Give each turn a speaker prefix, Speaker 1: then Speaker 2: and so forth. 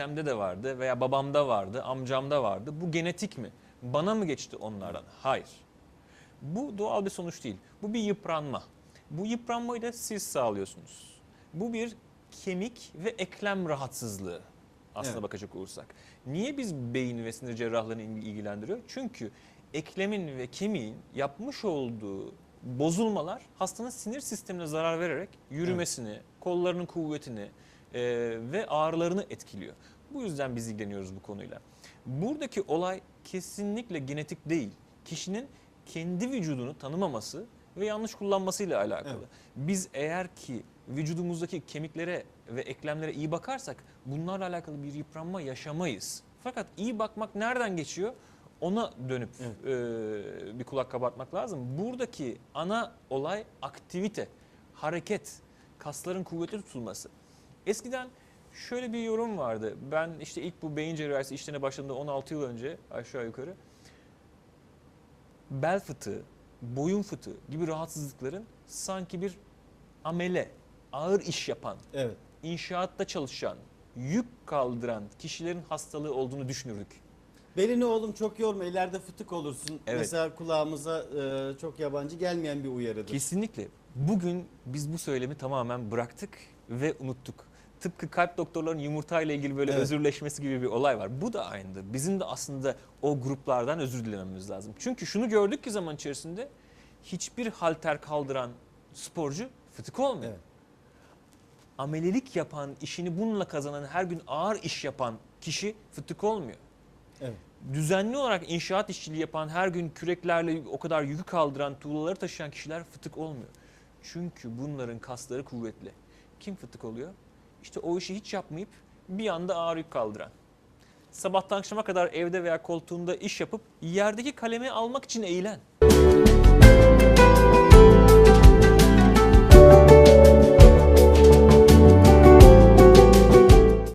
Speaker 1: teyzemde de vardı veya babamda vardı, amcamda vardı. Bu genetik mi? Bana mı geçti onlardan? Hayır. Bu doğal bir sonuç değil. Bu bir yıpranma. Bu yıpranmayı da siz sağlıyorsunuz. Bu bir kemik ve eklem rahatsızlığı aslına
Speaker 2: Evet.
Speaker 1: bakacak olursak. Niye biz beyin ve sinir cerrahlarını ilgi- ilgilendiriyor? Çünkü eklemin ve kemiğin yapmış olduğu bozulmalar hastanın sinir sistemine zarar vererek yürümesini, kollarının kuvvetini e, ve ağrılarını etkiliyor. Bu yüzden biz ilgileniyoruz bu konuyla. Buradaki olay kesinlikle genetik değil. Kişinin kendi vücudunu tanımaması ve yanlış kullanmasıyla alakalı.
Speaker 2: Evet.
Speaker 1: Biz eğer ki vücudumuzdaki kemiklere ve eklemlere iyi bakarsak bunlarla alakalı bir yıpranma yaşamayız. Fakat iyi bakmak nereden geçiyor? Ona dönüp e, bir kulak kabartmak lazım. Buradaki ana olay aktivite, hareket, kasların kuvvetli tutulması. Eskiden şöyle bir yorum vardı. Ben işte ilk bu beyin cerrahisi işlerine başladığımda 16 yıl önce aşağı yukarı bel fıtığı, boyun fıtığı gibi rahatsızlıkların sanki bir amele, ağır iş yapan,
Speaker 2: Evet.
Speaker 1: inşaatta çalışan, yük kaldıran kişilerin hastalığı olduğunu düşünürdük.
Speaker 2: Belini oğlum çok yorma ileride fıtık olursun.
Speaker 1: Evet.
Speaker 2: Mesela kulağımıza e, çok yabancı gelmeyen bir uyarıdır.
Speaker 1: Kesinlikle. Bugün biz bu söylemi tamamen bıraktık ve unuttuk. Tıpkı kalp doktorlarının yumurtayla ilgili böyle
Speaker 2: Evet.
Speaker 1: özürleşmesi gibi bir olay var. Bu da aynıdır. Bizim de aslında o gruplardan özür dilememiz lazım. Çünkü şunu gördük ki zaman içerisinde hiçbir halter kaldıran sporcu fıtık olmuyor.
Speaker 2: Evet.
Speaker 1: Amelelik yapan, işini bununla kazanan, her gün ağır iş yapan kişi fıtık olmuyor.
Speaker 2: Evet.
Speaker 1: Düzenli olarak inşaat işçiliği yapan, her gün küreklerle o kadar yükü kaldıran, tuğlaları taşıyan kişiler fıtık olmuyor. Çünkü bunların kasları kuvvetli. Kim fıtık oluyor? İşte o işi hiç yapmayıp bir anda ağır yük kaldıran. Sabahtan akşama kadar evde veya koltuğunda iş yapıp yerdeki kalemi almak için eğilen.